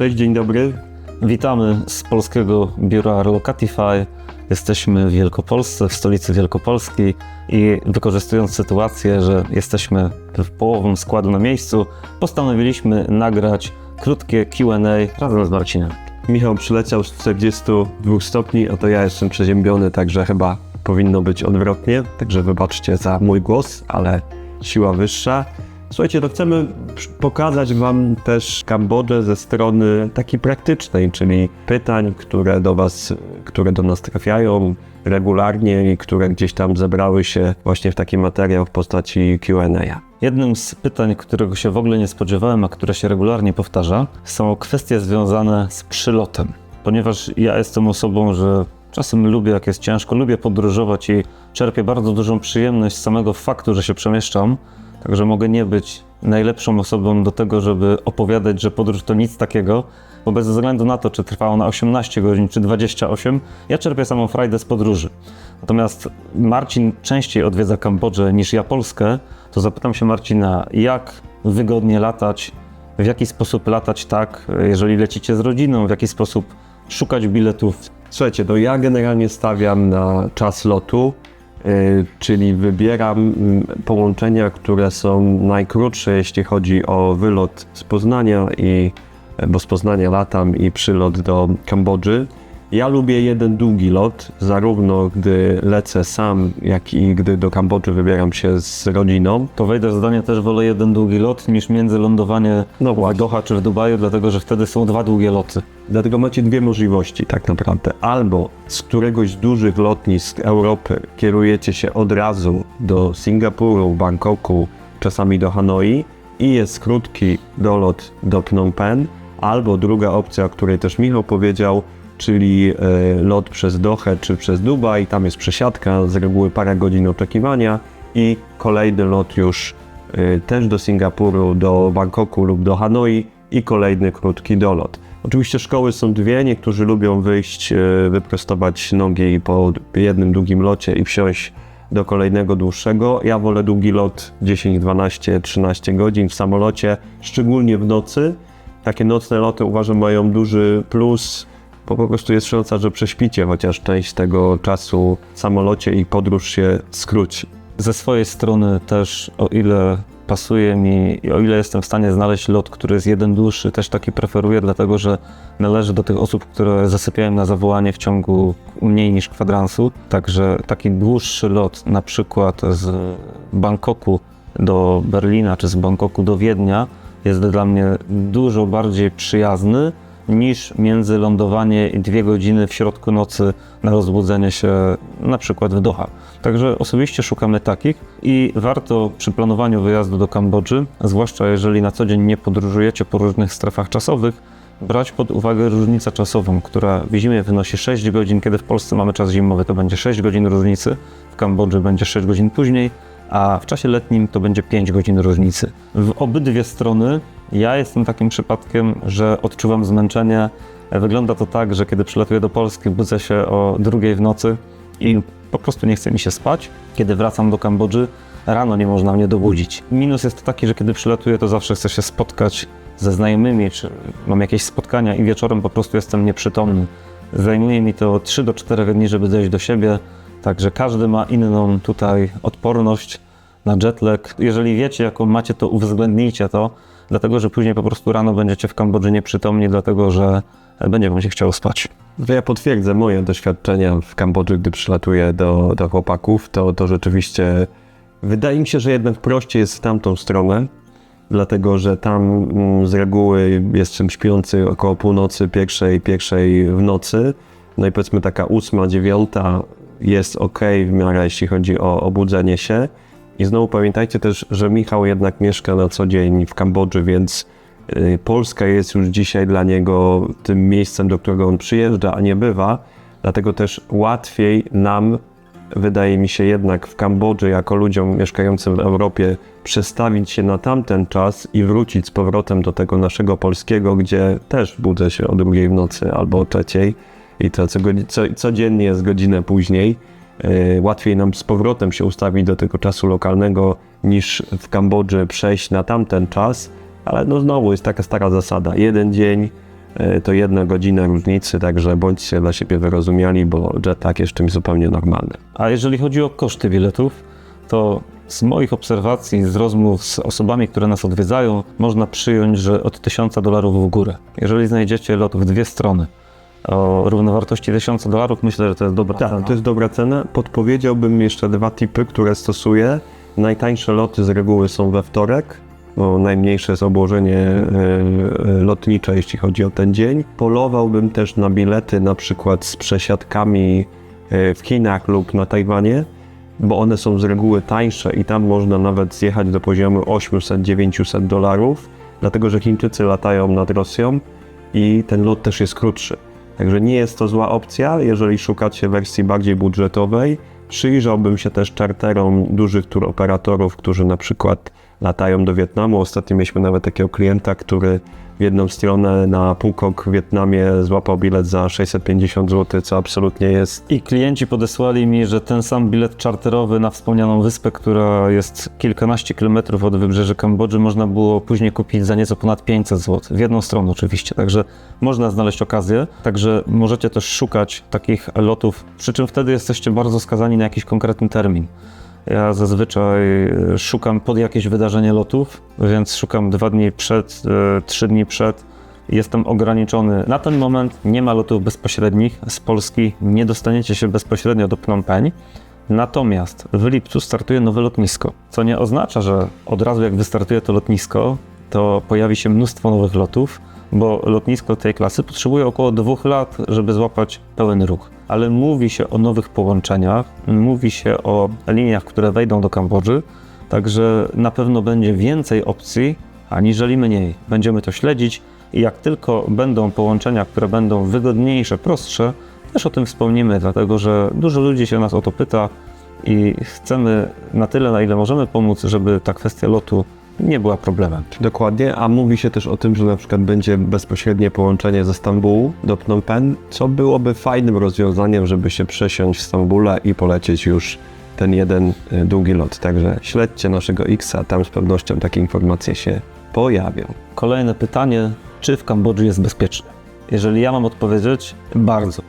Cześć, dzień dobry. Witamy z polskiego biura Relocatify. Jesteśmy w Wielkopolsce, w stolicy Wielkopolski i wykorzystując sytuację, że jesteśmy w połową składu na miejscu, postanowiliśmy nagrać krótkie Q&A razem z Marcinem. Michał przyleciał z 42 stopni, a to ja jestem przeziębiony, także chyba powinno być odwrotnie. Także wybaczcie za mój głos, ale siła wyższa. Słuchajcie, to chcemy pokazać Wam też Kambodżę ze strony takiej praktycznej, czyli pytań, które do Was, które do nas trafiają regularnie i które gdzieś tam zebrały się właśnie w taki materiał w postaci Q&A. Jednym z pytań, którego się w ogóle nie spodziewałem, a które się regularnie powtarza, są kwestie związane z przylotem. Ponieważ ja jestem osobą, że czasem lubię, jak jest ciężko, lubię podróżować i czerpię bardzo dużą przyjemność z samego faktu, że się przemieszczam. Także mogę nie być najlepszą osobą do tego, żeby opowiadać, że podróż to nic takiego, bo bez względu na to, czy trwa ona 18 godzin, czy 28, ja czerpię samą frajdę z podróży. Natomiast Marcin częściej odwiedza Kambodżę niż ja Polskę, to zapytam się Marcina, jak wygodnie latać, w jaki sposób latać tak, jeżeli lecicie z rodziną, w jaki sposób szukać biletów. Słuchajcie, to ja generalnie stawiam na czas lotu, czyli wybieram mm, połączenia, które są najkrótsze, jeśli chodzi o wylot z Poznania, i, bo z Poznania latam i przylot do Kambodży. Ja lubię jeden długi lot, zarówno gdy lecę sam, jak i gdy do Kambodży wybieram się z rodziną. To wejdę w zdanie, też wolę jeden długi lot niż międzylądowanie No w. Doha czy w Dubaju, dlatego że wtedy są dwa długie loty. Dlatego macie dwie możliwości tak naprawdę. Albo z któregoś z dużych lotnisk Europy kierujecie się od razu do Singapuru, Bangkoku, czasami do Hanoi i jest krótki dolot do Phnom Penh, albo druga opcja, o której też Michał powiedział, czyli e, lot przez Dohę czy przez Dubaj, tam jest przesiadka, z reguły parę godzin oczekiwania i kolejny lot już e, też do Singapuru, do Bangkoku lub do Hanoi i kolejny krótki dolot. Oczywiście szkoły są dwie, niektórzy lubią wyjść, e, wyprostować nogi i po jednym długim locie i wsiąść do kolejnego dłuższego. Ja wolę długi lot 10, 12, 13 godzin w samolocie, szczególnie w nocy. Takie nocne loty uważam mają duży plus, bo po prostu jest szansa, że prześpicie chociaż część tego czasu w samolocie i podróż się skróci. Ze swojej strony też, o ile pasuje mi i o ile jestem w stanie znaleźć lot, który jest jeden dłuższy, też taki preferuję, dlatego że należy do tych osób, które zasypiają na zawołanie w ciągu mniej niż kwadransu. Także taki dłuższy lot, na przykład z Bangkoku do Berlina czy z Bangkoku do Wiednia, jest dla mnie dużo bardziej przyjazny niż międzylądowanie i dwie godziny w środku nocy na rozbudzenie się na przykład w Doha. Także osobiście szukamy takich i warto przy planowaniu wyjazdu do Kambodży, zwłaszcza jeżeli na co dzień nie podróżujecie po różnych strefach czasowych, brać pod uwagę różnicę czasową, która w zimie wynosi 6 godzin, kiedy w Polsce mamy czas zimowy, to będzie 6 godzin różnicy, w Kambodży będzie 6 godzin później, a w czasie letnim to będzie 5 godzin różnicy. W obydwie strony ja jestem takim przypadkiem, że odczuwam zmęczenie. Wygląda to tak, że kiedy przylatuję do Polski, budzę się o drugiej w nocy i po prostu nie chce mi się spać. Kiedy wracam do Kambodży, rano nie można mnie dobudzić. Minus jest taki, że kiedy przylatuję, to zawsze chcę się spotkać ze znajomymi, czy mam jakieś spotkania i wieczorem po prostu jestem nieprzytomny. Zajmuje mi to 3 do 4 dni, żeby dojść do siebie, także każdy ma inną tutaj odporność na jetlag. Jeżeli wiecie, jaką macie, to uwzględnijcie to, dlatego że później po prostu rano będziecie w Kambodży nieprzytomni, dlatego że będzie wam się chciało spać. Ja potwierdzę moje doświadczenia w Kambodży, gdy przylatuję do, do chłopaków, to, to rzeczywiście wydaje mi się, że jednak prościej jest w tamtą stronę, dlatego że tam mm, z reguły jestem śpiący około północy, pierwszej, pierwszej w nocy, no i powiedzmy taka ósma, dziewiąta jest ok w miarę, jeśli chodzi o obudzenie się. I znowu pamiętajcie też, że Michał jednak mieszka na co dzień w Kambodży, więc y, Polska jest już dzisiaj dla niego tym miejscem, do którego on przyjeżdża, a nie bywa. Dlatego też łatwiej nam, wydaje mi się jednak w Kambodży, jako ludziom mieszkającym w Europie, przestawić się na tamten czas i wrócić z powrotem do tego naszego polskiego, gdzie też budzę się o drugiej w nocy albo o trzeciej i to co, co, codziennie jest godzinę później. Yy, łatwiej nam z powrotem się ustawić do tego czasu lokalnego niż w Kambodży przejść na tamten czas, ale no znowu jest taka stara zasada. Jeden dzień e, to jedna godzina różnicy, także bądźcie dla siebie wyrozumiali, bo jetlag jest czymś zupełnie normalnym. A jeżeli chodzi o koszty biletów, to z moich obserwacji, z rozmów z osobami, które nas odwiedzają, można przyjąć, że od 1000 dolarów w górę. Jeżeli znajdziecie lot w dwie strony o równowartości 1000 dolarów, myślę, że to jest dobra cena. Tak, to jest dobra cena. Podpowiedziałbym jeszcze dwa tipy, które stosuję. Najtańsze loty z reguły są we wtorek, bo najmniejsze jest obłożenie e, e, lotnicze, jeśli chodzi o ten dzień. Polowałbym też na bilety na przykład z przesiadkami e, w Chinach lub na Tajwanie, bo one są z reguły tańsze i tam można nawet zjechać do poziomu 800-900 dolarów, dlatego że Chińczycy latają nad Rosją i ten lot też jest krótszy. Także nie jest to zła opcja, jeżeli szukacie wersji bardziej budżetowej. Przyjrzałbym się też czarterom dużych tour operatorów, którzy na przykład latają do Wietnamu. Ostatnio mieliśmy nawet takiego klienta, który w jedną stronę na Pukok w Wietnamie złapał bilet za 650 zł, co absolutnie jest I klienci podesłali mi, że ten sam bilet czarterowy na wspomnianą wyspę, która jest kilkanaście kilometrów od wybrzeży Kambodży, można było później kupić za nieco ponad 500 zł. W jedną stronę oczywiście, także można znaleźć okazję. Także możecie też szukać takich lotów, przy czym wtedy jesteście bardzo skazani na jakiś konkretny termin. Ja zazwyczaj e, szukam pod jakieś wydarzenie lotów, więc szukam dwa dni przed, e, trzy dni przed. Jestem ograniczony. Na ten moment nie ma lotów bezpośrednich z Polski. Nie dostaniecie się bezpośrednio do Phnom Penh. Natomiast w lipcu startuje nowe lotnisko, co nie oznacza, że od razu jak wystartuje to lotnisko, to pojawi się mnóstwo nowych lotów, bo lotnisko tej klasy potrzebuje około dwóch lat, żeby złapać pełen ruch. Ale mówi się o nowych połączeniach, mówi się o liniach, które wejdą do Kambodży, także na pewno będzie więcej opcji, aniżeli mniej. Będziemy to śledzić i jak tylko będą połączenia, które będą wygodniejsze, prostsze, też o tym wspomnimy, dlatego że dużo ludzi się nas o to pyta i chcemy na tyle, na ile możemy pomóc, żeby ta kwestia lotu nie była problemem. Dokładnie, a mówi się też o tym, że na przykład będzie bezpośrednie połączenie ze Stambułu do Phnom Penh, co byłoby fajnym rozwiązaniem, żeby się przesiąść w Stambule i polecieć już ten jeden y, długi lot. Także śledźcie naszego X-a, tam z pewnością takie informacje się pojawią. Kolejne pytanie, czy w Kambodży jest bezpiecznie? Jeżeli ja mam odpowiedzieć, bardzo.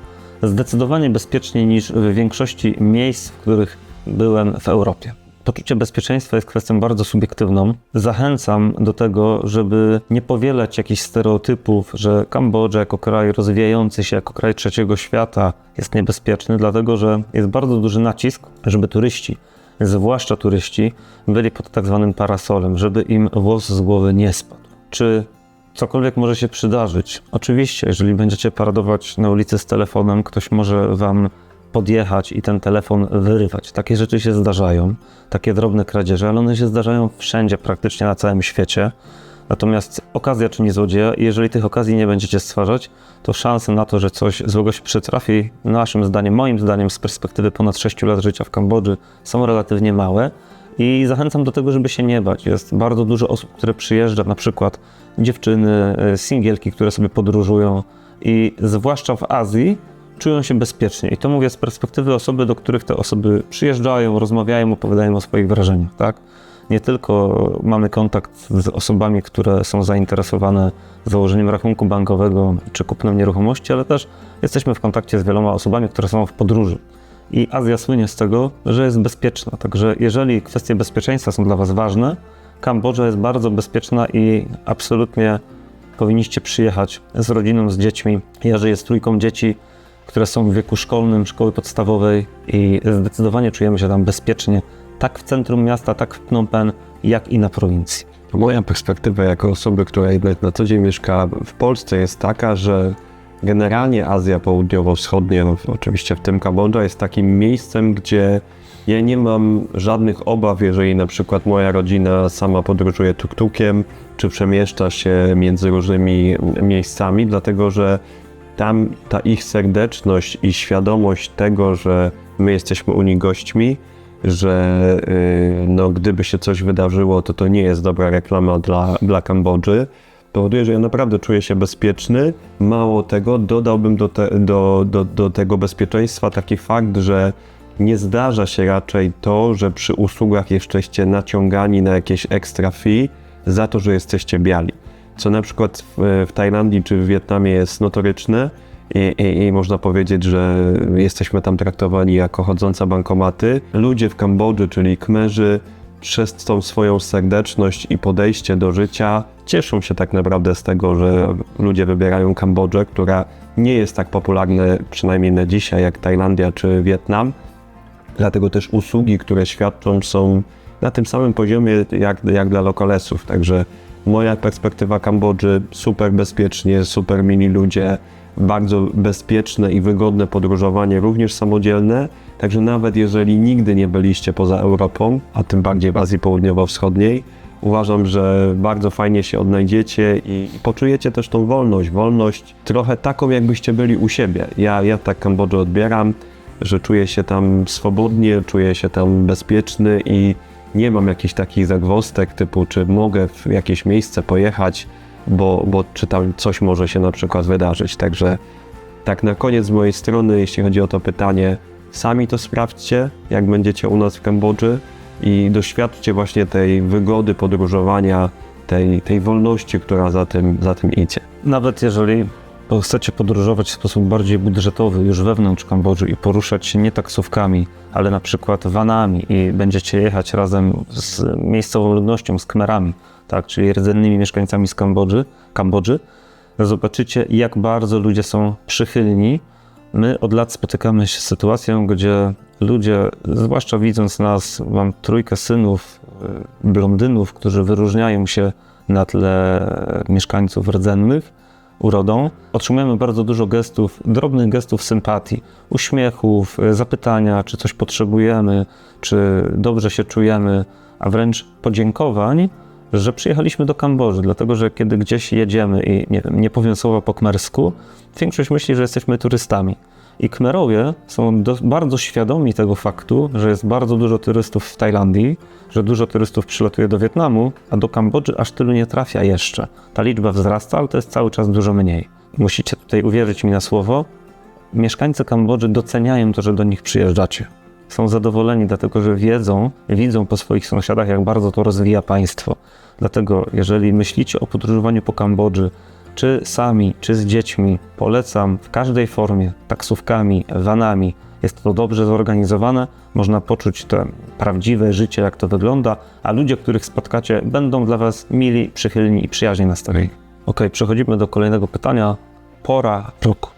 Zdecydowanie bezpieczniej niż w większości miejsc, w których byłem w Europie. Poczucie bezpieczeństwa jest kwestią bardzo subiektywną. Zachęcam do tego, żeby nie powielać jakichś stereotypów, że Kambodża jako kraj rozwijający się, jako kraj trzeciego świata jest niebezpieczny, dlatego że jest bardzo duży nacisk, żeby turyści, zwłaszcza turyści, byli pod tak zwanym parasolem, żeby im włos z głowy nie spadł. Czy cokolwiek może się przydarzyć? Oczywiście, jeżeli będziecie paradować na ulicy z telefonem, ktoś może wam podjechać i ten telefon wyrywać. Takie rzeczy się zdarzają, takie drobne kradzieże, ale one się zdarzają wszędzie, praktycznie na całym świecie. Natomiast okazja czyni złodzieja jeżeli tych okazji nie będziecie stwarzać, to szanse na to, że coś złego się przytrafi, naszym zdaniem, moim zdaniem, z perspektywy ponad 6 lat życia w Kambodży, są relatywnie małe. I zachęcam do tego, żeby się nie bać. Jest bardzo dużo osób, które przyjeżdża, na przykład dziewczyny, e, singielki, które sobie podróżują i zwłaszcza w Azji czują się bezpiecznie. I to mówię z perspektywy osoby, do których te osoby przyjeżdżają, rozmawiają, opowiadają o swoich wrażeniach, tak? Nie tylko mamy kontakt z osobami, które są zainteresowane założeniem rachunku bankowego czy kupnem nieruchomości, ale też jesteśmy w kontakcie z wieloma osobami, które są w podróży. I Azja słynie z tego, że jest bezpieczna. Także jeżeli kwestie bezpieczeństwa są dla Was ważne, Kambodża jest bardzo bezpieczna i absolutnie powinniście przyjechać z rodziną, z dziećmi. Ja żyję z trójką dzieci, które są w wieku szkolnym, szkoły podstawowej i zdecydowanie czujemy się tam bezpiecznie, tak w centrum miasta, tak w Phnom Penh, jak i na prowincji. Moja perspektywa jako osoby, która jednak na co dzień mieszka w Polsce jest taka, że generalnie Azja Południowo-Wschodnia, no oczywiście w tym Kambodża, jest takim miejscem, gdzie ja nie mam żadnych obaw, jeżeli na przykład moja rodzina sama podróżuje tuk-tukiem, czy przemieszcza się między różnymi miejscami, dlatego że tam ta ich serdeczność i świadomość tego, że my jesteśmy u nich gośćmi, że y, no, gdyby się coś wydarzyło, to to nie jest dobra reklama dla, dla Kambodży, powoduje, że ja naprawdę czuję się bezpieczny. Mało tego, dodałbym do, te, do, do, do tego bezpieczeństwa taki fakt, że nie zdarza się raczej to, że przy usługach jesteście naciągani na jakieś ekstra fee za to, że jesteście biali. Co na przykład w, w Tajlandii czy w Wietnamie jest notoryczne i, i, i można powiedzieć, że jesteśmy tam traktowani jako chodzące bankomaty. Ludzie w Kambodży, czyli Kmerzy, przez tą swoją serdeczność i podejście do życia cieszą się tak naprawdę z tego, że ludzie wybierają Kambodżę, która nie jest tak popularna, przynajmniej na dzisiaj, jak Tajlandia czy Wietnam. Dlatego też usługi, które świadczą, są na tym samym poziomie jak, jak dla lokalesów. Także moja perspektywa Kambodży super bezpiecznie, super mili ludzie, bardzo bezpieczne i wygodne podróżowanie, również samodzielne. Także nawet jeżeli nigdy nie byliście poza Europą, a tym bardziej w Azji Południowo-Wschodniej, uważam, że bardzo fajnie się odnajdziecie i poczujecie też tą wolność. Wolność trochę taką, jakbyście byli u siebie. Ja, ja tak Kambodżę odbieram, że czuję się tam swobodnie, czuję się tam bezpieczny i nie mam jakichś takich zagwostek typu, czy mogę w jakieś miejsce pojechać, bo, bo czy tam coś może się na przykład wydarzyć. Także tak na koniec z mojej strony, jeśli chodzi o to pytanie, sami to sprawdźcie, jak będziecie u nas w Kambodży i doświadczcie właśnie tej wygody podróżowania, tej, tej wolności, która za tym, za tym idzie. Nawet jeżeli chcecie podróżować w sposób bardziej budżetowy już wewnątrz Kambodży i poruszać się nie taksówkami, ale na przykład vanami i będziecie jechać razem z miejscową ludnością, z Khmerami, tak, czyli rdzennymi mieszkańcami z Kambodży, Kambodży, zobaczycie jak bardzo ludzie są przychylni. My od lat spotykamy się z sytuacją, gdzie ludzie, zwłaszcza widząc nas, mam trójkę synów, y, blondynów, którzy wyróżniają się na tle mieszkańców rdzennych, urodą, otrzymujemy bardzo dużo gestów, drobnych gestów sympatii, uśmiechów, y, zapytania, czy coś potrzebujemy, czy dobrze się czujemy, a wręcz podziękowań, że przyjechaliśmy do Kambodży, dlatego że kiedy gdzieś jedziemy i nie, wiem, nie powiem słowa po kmersku, większość myśli, że jesteśmy turystami. I Kmerowie są do, bardzo świadomi tego faktu, że jest bardzo dużo turystów w Tajlandii, że dużo turystów przylatuje do Wietnamu, a do Kambodży aż tylu nie trafia jeszcze. Ta liczba wzrasta, ale to jest cały czas dużo mniej. Musicie tutaj uwierzyć mi na słowo. Mieszkańcy Kambodży doceniają to, że do nich przyjeżdżacie. Są zadowoleni, dlatego że wiedzą, widzą po swoich sąsiadach, jak bardzo to rozwija państwo. Dlatego, jeżeli myślicie o podróżowaniu po Kambodży, czy sami, czy z dziećmi, polecam w każdej formie, taksówkami, vanami. Jest to dobrze zorganizowane, można poczuć to prawdziwe życie, jak to wygląda, a ludzie, których spotkacie, będą dla Was mili, przychylni i przyjaźnie nastawieni. Ok, przechodzimy do kolejnego pytania. Pora roku.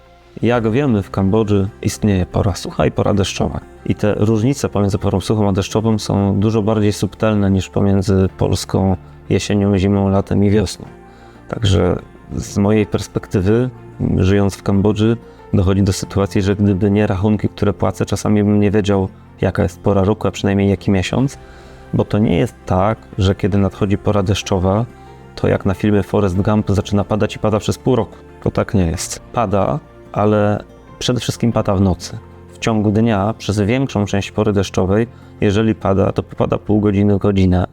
Jak wiemy, w Kambodży istnieje pora sucha i pora deszczowa. I te różnice pomiędzy porą suchą a deszczową są dużo bardziej subtelne niż pomiędzy polską jesienią, zimą, latem i wiosną. Także z mojej perspektywy, żyjąc w Kambodży, dochodzi do sytuacji, że gdyby nie rachunki, które płacę, czasami bym nie wiedział, jaka jest pora roku, a przynajmniej jaki miesiąc, bo to nie jest tak, że kiedy nadchodzi pora deszczowa, to jak na filmie Forrest Gump zaczyna padać i pada przez pół roku. To tak nie jest. Pada, ale przede wszystkim pada w nocy. W ciągu dnia, przez większą część pory deszczowej, jeżeli pada, to popada pół godziny, godzinę.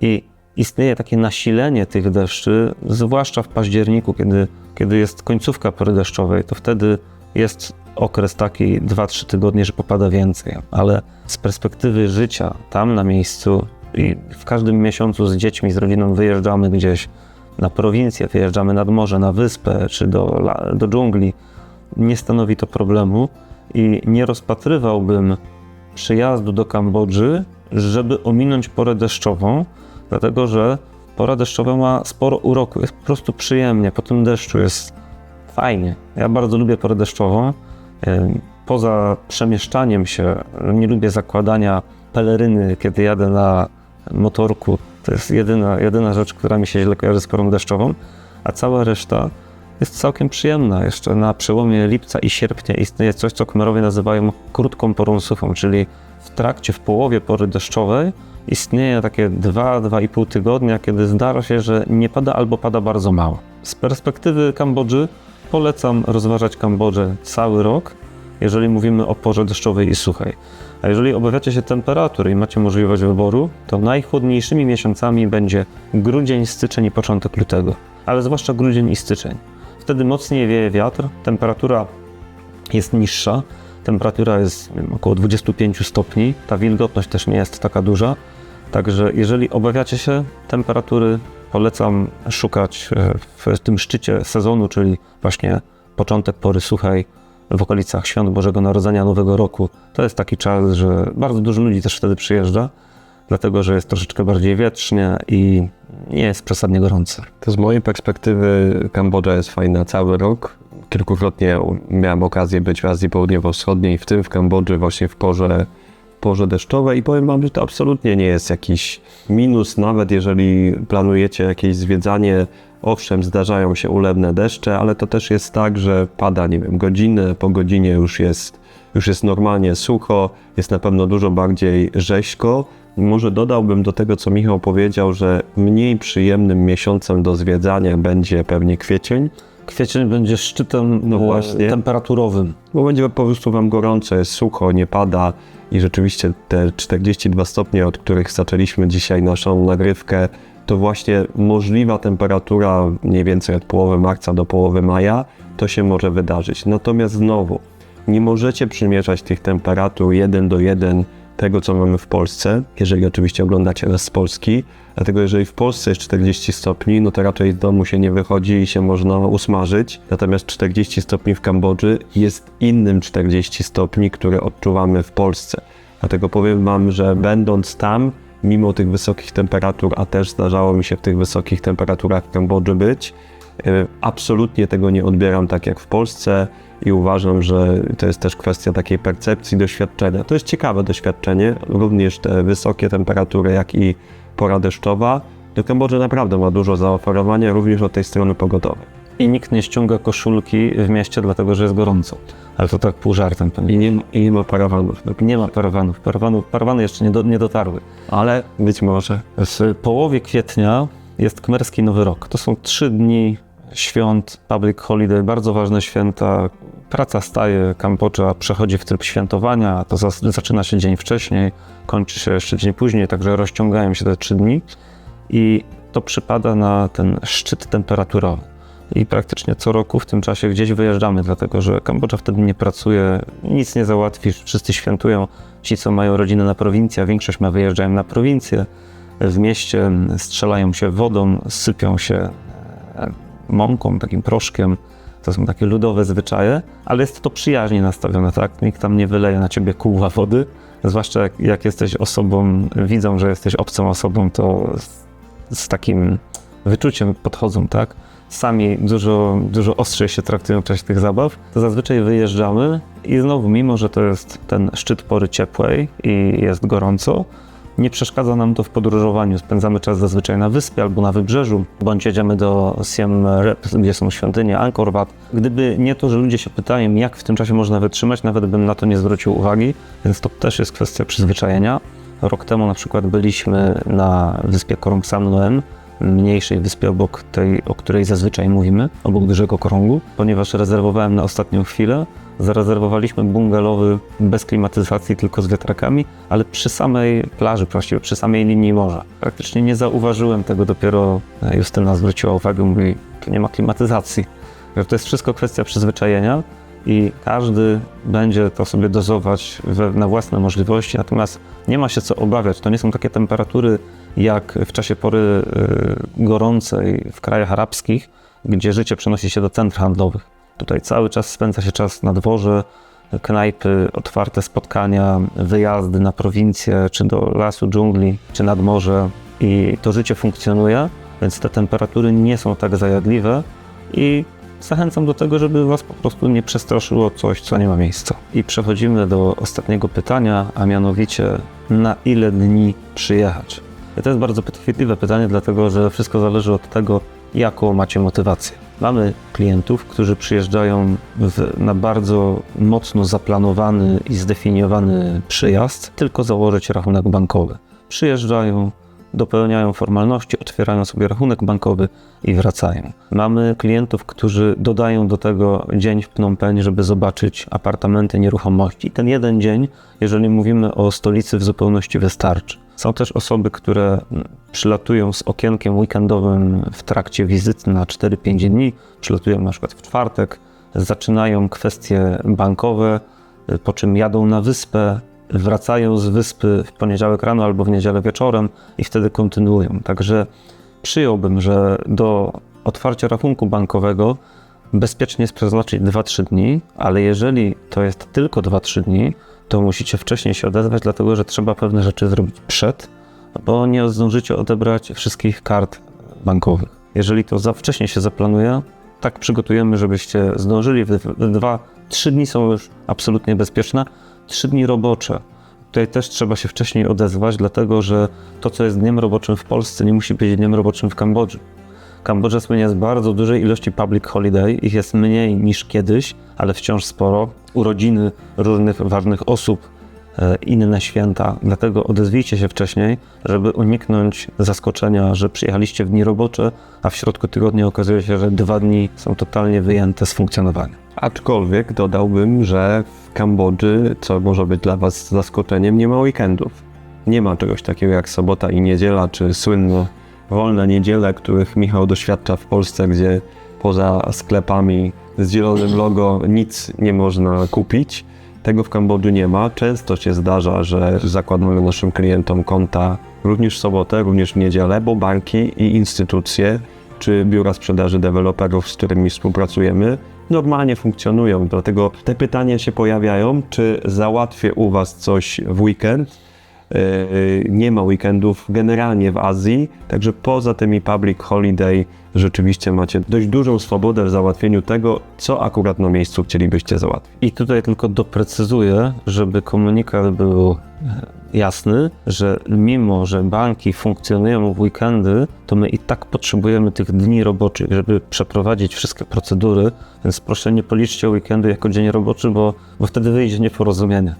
I istnieje takie nasilenie tych deszczy, zwłaszcza w październiku, kiedy, kiedy jest końcówka pory deszczowej, to wtedy jest okres taki 2-3 tygodnie, że popada więcej. Ale z perspektywy życia tam na miejscu i w każdym miesiącu z dziećmi, z rodziną wyjeżdżamy gdzieś na prowincję, wyjeżdżamy nad morze, na wyspę czy do, do dżungli, nie stanowi to problemu i nie rozpatrywałbym przyjazdu do Kambodży, żeby ominąć porę deszczową, dlatego że pora deszczowa ma sporo uroku, jest po prostu przyjemnie, po tym deszczu jest fajnie. Ja bardzo lubię porę deszczową. Poza przemieszczaniem się, nie lubię zakładania peleryny, kiedy jadę na motorku. To jest jedyna, jedyna rzecz, która mi się źle kojarzy z porą deszczową, a cała reszta jest całkiem przyjemna. Jeszcze na przełomie lipca i sierpnia istnieje coś, co Khmerowie nazywają krótką porą suchą, czyli w trakcie, w połowie pory deszczowej istnieje takie 2-2,5 tygodnia, kiedy zdarza się, że nie pada albo pada bardzo mało. Z perspektywy Kambodży polecam rozważać Kambodżę cały rok, jeżeli mówimy o porze deszczowej i suchej. A jeżeli obawiacie się temperatur i macie możliwość wyboru, to najchłodniejszymi miesiącami będzie grudzień, styczeń i początek lutego, ale zwłaszcza grudzień i styczeń. Wtedy mocniej wieje wiatr, temperatura jest niższa, temperatura jest wiem, około 25 stopni, ta wilgotność też nie jest taka duża. Także jeżeli obawiacie się temperatury, polecam szukać e, w tym szczycie sezonu, czyli właśnie początek pory suchej w okolicach Świąt Bożego Narodzenia, Nowego Roku. To jest taki czas, że bardzo dużo ludzi też wtedy przyjeżdża, dlatego że jest troszeczkę bardziej wietrznie i nie jest przesadnie gorąco. To z mojej perspektywy Kambodża jest fajna cały rok. Kilkukrotnie miałem okazję być w Azji Południowo-Wschodniej, w tym w Kambodży właśnie w porze, porze deszczowej i powiem Wam, że to absolutnie nie jest jakiś minus, nawet jeżeli planujecie jakieś zwiedzanie. Owszem, zdarzają się ulewne deszcze, ale to też jest tak, że pada, nie wiem, godzinę, po godzinie już jest, już jest normalnie sucho, jest na pewno dużo bardziej rzeźko. Może dodałbym do tego, co Michał powiedział, że mniej przyjemnym miesiącem do zwiedzania będzie pewnie kwiecień, Kwiecień będzie szczytem No e, właśnie. temperaturowym. bo będzie po prostu Wam gorąco, jest sucho, nie pada i rzeczywiście te 42 stopnie, od których zaczęliśmy dzisiaj naszą nagrywkę, to właśnie możliwa temperatura mniej więcej od połowy marca do połowy maja, to się może wydarzyć. Natomiast znowu, nie możecie przymierzać tych temperatur 1 do 1 tego, co mamy w Polsce, jeżeli oczywiście oglądacie nas z Polski, dlatego jeżeli w Polsce jest 40 stopni, no to raczej z domu się nie wychodzi i się można usmażyć, natomiast 40 stopni w Kambodży jest innym 40 stopni, które odczuwamy w Polsce. Dlatego powiem Wam, że będąc tam, mimo tych wysokich temperatur, a też zdarzało mi się w tych wysokich temperaturach w Kambodży być, y, absolutnie tego nie odbieram tak jak w Polsce i uważam, że to jest też kwestia takiej percepcji doświadczenia. To jest ciekawe doświadczenie, również te wysokie temperatury, jak i pora deszczowa. To Kambodża naprawdę ma dużo zaoferowania, również od tej strony pogodowej. I nikt nie ściąga koszulki w mieście, dlatego że jest gorąco. Ale to tak pół żartem. I nie, i nie ma parawanów, Nie ma parawanów. Parawanów parawany jeszcze nie, do, nie dotarły. ale być może. W połowie kwietnia jest Khmerski Nowy Rok. To są trzy dni świąt, public holiday, bardzo ważne święta. Praca staje, Kambodża przechodzi w tryb świętowania, to zas- zaczyna się dzień wcześniej, kończy się jeszcze dzień później, także rozciągają się te trzy dni i to przypada na ten szczyt temperaturowy. I praktycznie co roku w tym czasie gdzieś wyjeżdżamy, dlatego że Kambodża wtedy nie pracuje, nic nie załatwisz, wszyscy świętują. Ci, co mają rodziny na prowincji, a większość ma wyjeżdżają na prowincję. W mieście strzelają się wodą, sypią się e, mąką, takim proszkiem. To są takie ludowe zwyczaje, ale jest to przyjaźnie nastawione, tak? Nikt tam nie wyleje na ciebie kółła wody. Zwłaszcza jak, jak jesteś osobą, widzą, że jesteś obcą osobą, to z, z takim wyczuciem podchodzą, tak? Sami dużo, dużo ostrzej się traktują w czasie tych zabaw, to zazwyczaj wyjeżdżamy i znowu, mimo że to jest ten szczyt pory ciepłej i jest gorąco, nie przeszkadza nam to w podróżowaniu. Spędzamy czas zazwyczaj na wyspie albo na wybrzeżu, bądź jedziemy do Siem Reap, gdzie są świątynie Angkor Wat. Gdyby nie to, że ludzie się pytają, jak w tym czasie można wytrzymać, nawet bym na to nie zwrócił uwagi, więc to też jest kwestia przyzwyczajenia. Rok temu na przykład byliśmy na wyspie Korong Samuen, mniejszej wyspie obok tej, o której zazwyczaj mówimy, obok dużego krągu, ponieważ rezerwowałem na ostatnią chwilę. Zarezerwowaliśmy bungalowy bez klimatyzacji, tylko z wiatrakami, ale przy samej plaży, właściwie przy samej linii morza. Praktycznie nie zauważyłem tego, dopiero e, Justyna zwróciła uwagę, mówi, tu nie ma klimatyzacji. To jest wszystko kwestia przyzwyczajenia i każdy będzie to sobie dozować we, na własne możliwości, natomiast nie ma się co obawiać. To nie są takie temperatury jak w czasie pory y, gorącej w krajach arabskich, gdzie życie przenosi się do centr handlowych. Tutaj cały czas spędza się czas na dworze, knajpy, otwarte spotkania, wyjazdy na prowincję, czy do lasu, dżungli, czy nad morze i to życie funkcjonuje, więc te temperatury nie są tak zajadliwe i zachęcam do tego, żeby Was po prostu nie przestraszyło coś, co nie ma miejsca. I przechodzimy do ostatniego pytania, a mianowicie na ile dni przyjechać? I to jest bardzo podchwytliwe pytanie, dlatego że wszystko zależy od tego, jaką macie motywację. Mamy klientów, którzy przyjeżdżają w, na bardzo mocno zaplanowany i zdefiniowany przyjazd, tylko założyć rachunek bankowy. Przyjeżdżają, dopełniają formalności, otwierają sobie rachunek bankowy i wracają. Mamy klientów, którzy dodają do tego dzień w Phnom Penh, żeby zobaczyć apartamenty, nieruchomości. Ten jeden dzień, jeżeli mówimy o stolicy, w zupełności wystarczy. Są też osoby, które przylatują z okienkiem weekendowym w trakcie wizyty na 4-5 dni, przylatują na przykład w czwartek, zaczynają kwestie bankowe, po czym jadą na wyspę, wracają z wyspy w poniedziałek rano albo w niedzielę wieczorem i wtedy kontynuują. Także przyjąłbym, że do otwarcia rachunku bankowego bezpiecznie jest przeznaczyć 2-3 dni, ale jeżeli to jest tylko 2-3 dni, to musicie wcześniej się odezwać, dlatego że trzeba pewne rzeczy zrobić przed, bo nie zdążycie odebrać wszystkich kart bankowych. Jeżeli to za wcześnie się zaplanuje, tak przygotujemy, żebyście zdążyli. W 2-3 dni są już absolutnie bezpieczne. 3 dni robocze. Tutaj też trzeba się wcześniej odezwać, dlatego że to, co jest dniem roboczym w Polsce, nie musi być dniem roboczym w Kambodży. Kambodża słynie z bardzo dużej ilości public holiday, ich jest mniej niż kiedyś, ale wciąż sporo. Urodziny różnych ważnych osób, e, inne święta, dlatego odezwijcie się wcześniej, żeby uniknąć zaskoczenia, że przyjechaliście w dni robocze, a w środku tygodnia okazuje się, że dwa dni są totalnie wyjęte z funkcjonowania. Aczkolwiek dodałbym, że w Kambodży, co może być dla Was zaskoczeniem, nie ma weekendów. Nie ma czegoś takiego jak sobota i niedziela, czy słynne wolne niedziele, których Michał doświadcza w Polsce, gdzie poza sklepami z zielonym logo nic nie można kupić. Tego w Kambodży nie ma. Często się zdarza, że zakładamy naszym klientom konta również w sobotę, również w niedzielę, bo banki i instytucje czy biura sprzedaży deweloperów, z którymi współpracujemy, normalnie funkcjonują. Dlatego te pytania się pojawiają, czy załatwię u Was coś w weekend. Yy, Nie ma weekendów generalnie w Azji, także poza tymi public holiday rzeczywiście macie dość dużą swobodę w załatwieniu tego, co akurat na miejscu chcielibyście załatwić. I tutaj tylko doprecyzuję, żeby komunikat był e, jasny, że mimo, że banki funkcjonują w weekendy, to my i tak potrzebujemy tych dni roboczych, żeby przeprowadzić wszystkie procedury, więc proszę nie policzcie weekendu jako dzień roboczy, bo, bo wtedy wyjdzie nieporozumienie.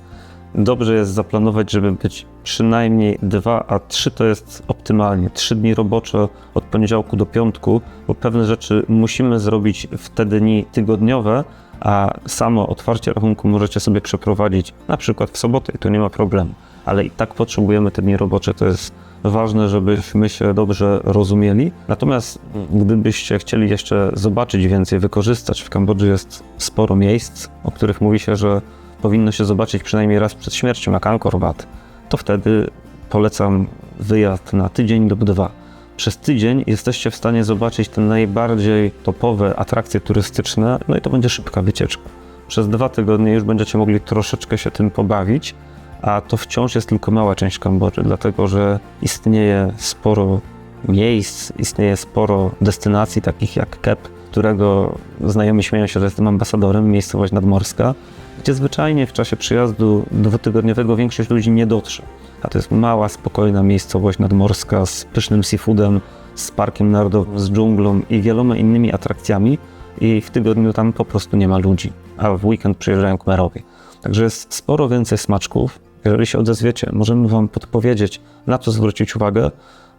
Dobrze jest zaplanować, żeby być przynajmniej dwa, a trzy to jest optymalnie. Trzy dni robocze od poniedziałku do piątku, bo pewne rzeczy musimy zrobić w te dni tygodniowe, a samo otwarcie rachunku możecie sobie przeprowadzić na przykład w sobotę i tu nie ma problemu. Ale i tak potrzebujemy te dni robocze, to jest ważne, żebyśmy się dobrze rozumieli. Natomiast gdybyście chcieli jeszcze zobaczyć więcej, wykorzystać, w Kambodży jest sporo miejsc, o których mówi się, że powinno się zobaczyć przynajmniej raz przed śmiercią, jak Angkor Wat, to wtedy polecam wyjazd na tydzień lub dwa. Przez tydzień jesteście w stanie zobaczyć te najbardziej topowe atrakcje turystyczne, no i to będzie szybka wycieczka. Przez dwa tygodnie już będziecie mogli troszeczkę się tym pobawić, a to wciąż jest tylko mała część Kambodży, dlatego że istnieje sporo miejsc, istnieje sporo destynacji, takich jak Kep, którego znajomi śmieją się, że jestem ambasadorem, miejscowość nadmorska, gdzie zwyczajnie w czasie przyjazdu dwutygodniowego większość ludzi nie dotrze. A to jest mała, spokojna miejscowość nadmorska z pysznym seafoodem, z parkiem narodowym, z dżunglą i wieloma innymi atrakcjami i w tygodniu tam po prostu nie ma ludzi, a w weekend przyjeżdżają Khmerowie. Także jest sporo więcej smaczków. Jeżeli się odezwiecie, możemy Wam podpowiedzieć, na co zwrócić uwagę.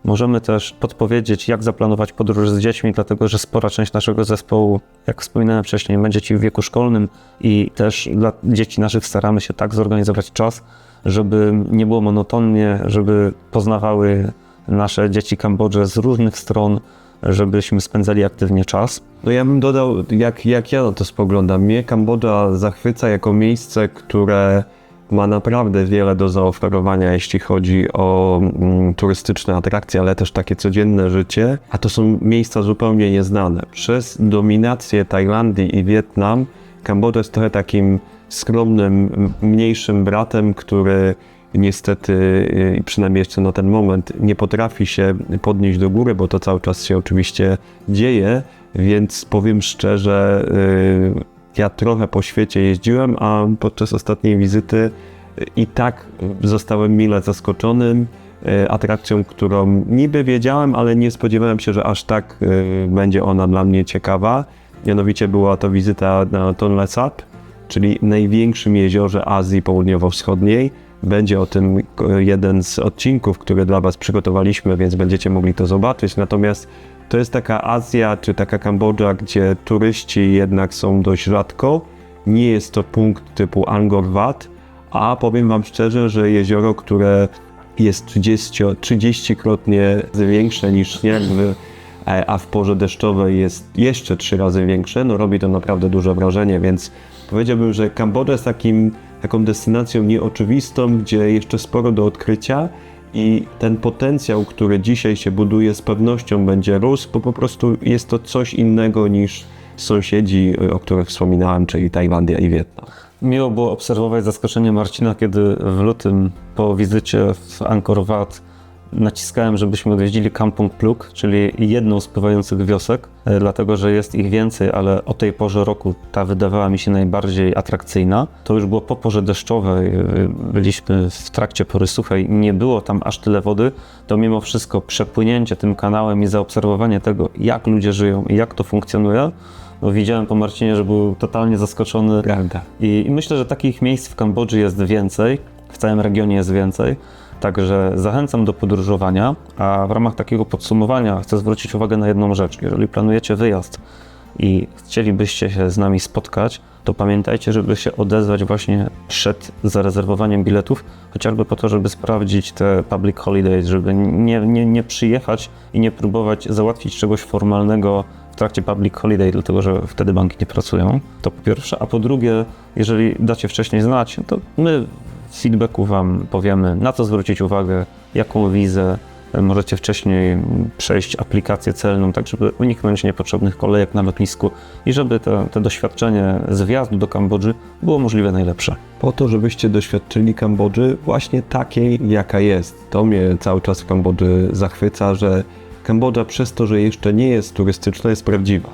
Możemy też podpowiedzieć, jak zaplanować podróż z dziećmi, dlatego że spora część naszego zespołu, jak wspominałem wcześniej, ma dzieci w wieku szkolnym i też dla dzieci naszych staramy się tak zorganizować czas, żeby nie było monotonnie, żeby poznawały nasze dzieci Kambodżę z różnych stron, żebyśmy spędzali aktywnie czas. No ja bym dodał, jak, jak ja na to spoglądam, mnie Kambodża zachwyca jako miejsce, które ma naprawdę wiele do zaoferowania, jeśli chodzi o mm, turystyczne atrakcje, ale też takie codzienne życie, a to są miejsca zupełnie nieznane. Przez dominację Tajlandii i Wietnam, Kambodża jest trochę takim skromnym, mniejszym bratem, który niestety, y, przynajmniej jeszcze na ten moment, nie potrafi się podnieść do góry, bo to cały czas się oczywiście dzieje, więc powiem szczerze, y, ja trochę po świecie jeździłem, a podczas ostatniej wizyty y, i tak zostałem mile zaskoczonym y, atrakcją, którą niby wiedziałem, ale nie spodziewałem się, że aż tak y, będzie ona dla mnie ciekawa. Mianowicie była to wizyta na Tonle Sap, czyli największym jeziorze Azji Południowo-Wschodniej. Będzie o tym jeden z odcinków, który dla Was przygotowaliśmy, więc będziecie mogli to zobaczyć. Natomiast to jest taka Azja czy taka Kambodża, gdzie turyści jednak są dość rzadko. Nie jest to punkt typu Angkor Wat, a powiem Wam szczerze, że jezioro, które jest 30, 30-krotnie większe niż śnieg, e, a w porze deszczowej jest jeszcze trzy razy większe, no robi to naprawdę duże wrażenie, więc powiedziałbym, że Kambodża jest takim, taką destynacją nieoczywistą, gdzie jeszcze sporo do odkrycia i ten potencjał, który dzisiaj się buduje, z pewnością będzie rósł, bo po prostu jest to coś innego niż sąsiedzi, o których wspominałem, czyli Tajlandia i Wietnam. Miło było obserwować zaskoczenie Marcina, kiedy w lutym po wizycie w Angkor Wat naciskałem, żebyśmy odwiedzili Kampung Pluk, czyli jedną z pływających wiosek, e, dlatego że jest ich więcej, ale o tej porze roku ta wydawała mi się najbardziej atrakcyjna. To już było po porze deszczowej, e, byliśmy w trakcie pory suchej, nie było tam aż tyle wody, to mimo wszystko przepłynięcie tym kanałem i zaobserwowanie tego, jak ludzie żyją i jak to funkcjonuje, no widziałem po Marcinie, że był totalnie zaskoczony Prawda. i, I myślę, że takich miejsc w Kambodży jest więcej, w całym regionie jest więcej. Także zachęcam do podróżowania, a w ramach takiego podsumowania chcę zwrócić uwagę na jedną rzecz. Jeżeli planujecie wyjazd i chcielibyście się z nami spotkać, to pamiętajcie, żeby się odezwać właśnie przed zarezerwowaniem biletów, chociażby po to, żeby sprawdzić te public holidays, żeby nie, nie, nie przyjechać i nie próbować załatwić czegoś formalnego w trakcie public holiday, dlatego że wtedy banki nie pracują. To po pierwsze. A po drugie, jeżeli dacie wcześniej znać, to my w feedbacku Wam powiemy, na co zwrócić uwagę, jaką wizę. Możecie wcześniej przejść aplikację celną, tak żeby uniknąć niepotrzebnych kolejek na lotnisku i żeby te, doświadczenie z wjazdu do Kambodży było możliwe najlepsze. Po to, żebyście doświadczyli Kambodży właśnie takiej, jaka jest. To mnie cały czas w Kambodży zachwyca, że Kambodża przez to, że jeszcze nie jest turystyczna, jest prawdziwa.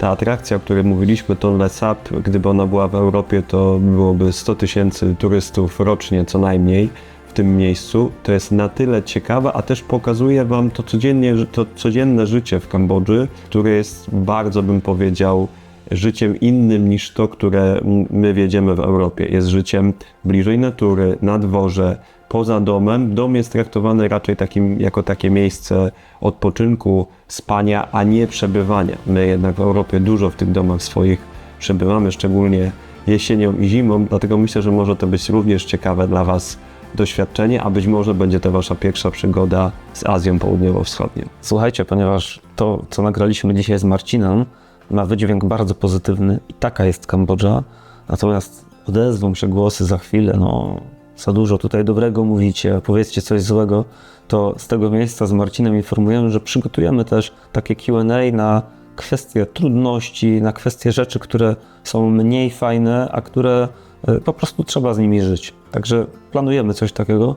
Ta atrakcja, o której mówiliśmy, Tonle Sap, gdyby ona była w Europie, to byłoby 100 tysięcy turystów rocznie co najmniej w tym miejscu. To jest na tyle ciekawe, a też pokazuje Wam to, codziennie, to codzienne życie w Kambodży, które jest bardzo, bym powiedział, życiem innym niż to, które my wiedziemy w Europie. Jest życiem bliżej natury, na dworze, poza domem. Dom jest traktowany raczej takim, jako takie miejsce odpoczynku, spania, a nie przebywania. My jednak w Europie dużo w tych domach swoich przebywamy, szczególnie jesienią i zimą, dlatego myślę, że może to być również ciekawe dla Was doświadczenie, a być może będzie to Wasza pierwsza przygoda z Azją Południowo-Wschodnią. Słuchajcie, ponieważ to, co nagraliśmy dzisiaj z Marcinem, ma wydźwięk bardzo pozytywny i taka jest Kambodża, natomiast odezwą się głosy za chwilę, no za dużo tutaj dobrego mówicie, powiedzcie coś złego, to z tego miejsca z Marcinem informujemy, że przygotujemy też takie Q&A na kwestie trudności, na kwestie rzeczy, które są mniej fajne, a które e, po prostu trzeba z nimi żyć. Także planujemy coś takiego,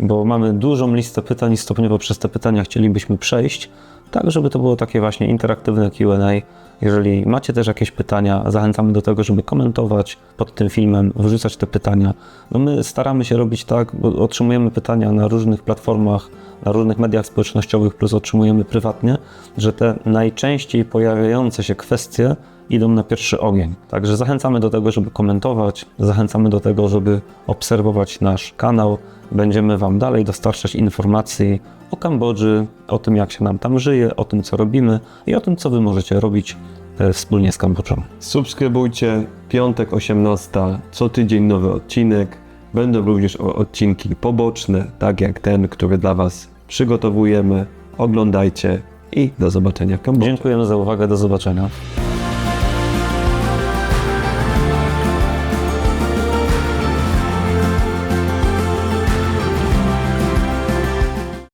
bo mamy dużą listę pytań i stopniowo przez te pytania chcielibyśmy przejść, tak żeby to było takie właśnie interaktywne Q&A. Jeżeli macie też jakieś pytania, zachęcamy do tego, żeby komentować pod tym filmem, wrzucać te pytania. No my staramy się robić tak, bo otrzymujemy pytania na różnych platformach, na różnych mediach społecznościowych, plus otrzymujemy prywatnie, że te najczęściej pojawiające się kwestie idą na pierwszy ogień. Także zachęcamy do tego, żeby komentować, zachęcamy do tego, żeby obserwować nasz kanał. Będziemy Wam dalej dostarczać informacji o Kambodży, o tym, jak się nam tam żyje, o tym, co robimy i o tym, co Wy możecie robić e, wspólnie z Kambodżą. Subskrybujcie, piątek 18, co tydzień nowy odcinek. Będą również odcinki poboczne, tak jak ten, który dla Was przygotowujemy. Oglądajcie i do zobaczenia w Kambodży. Dziękujemy za uwagę, do zobaczenia.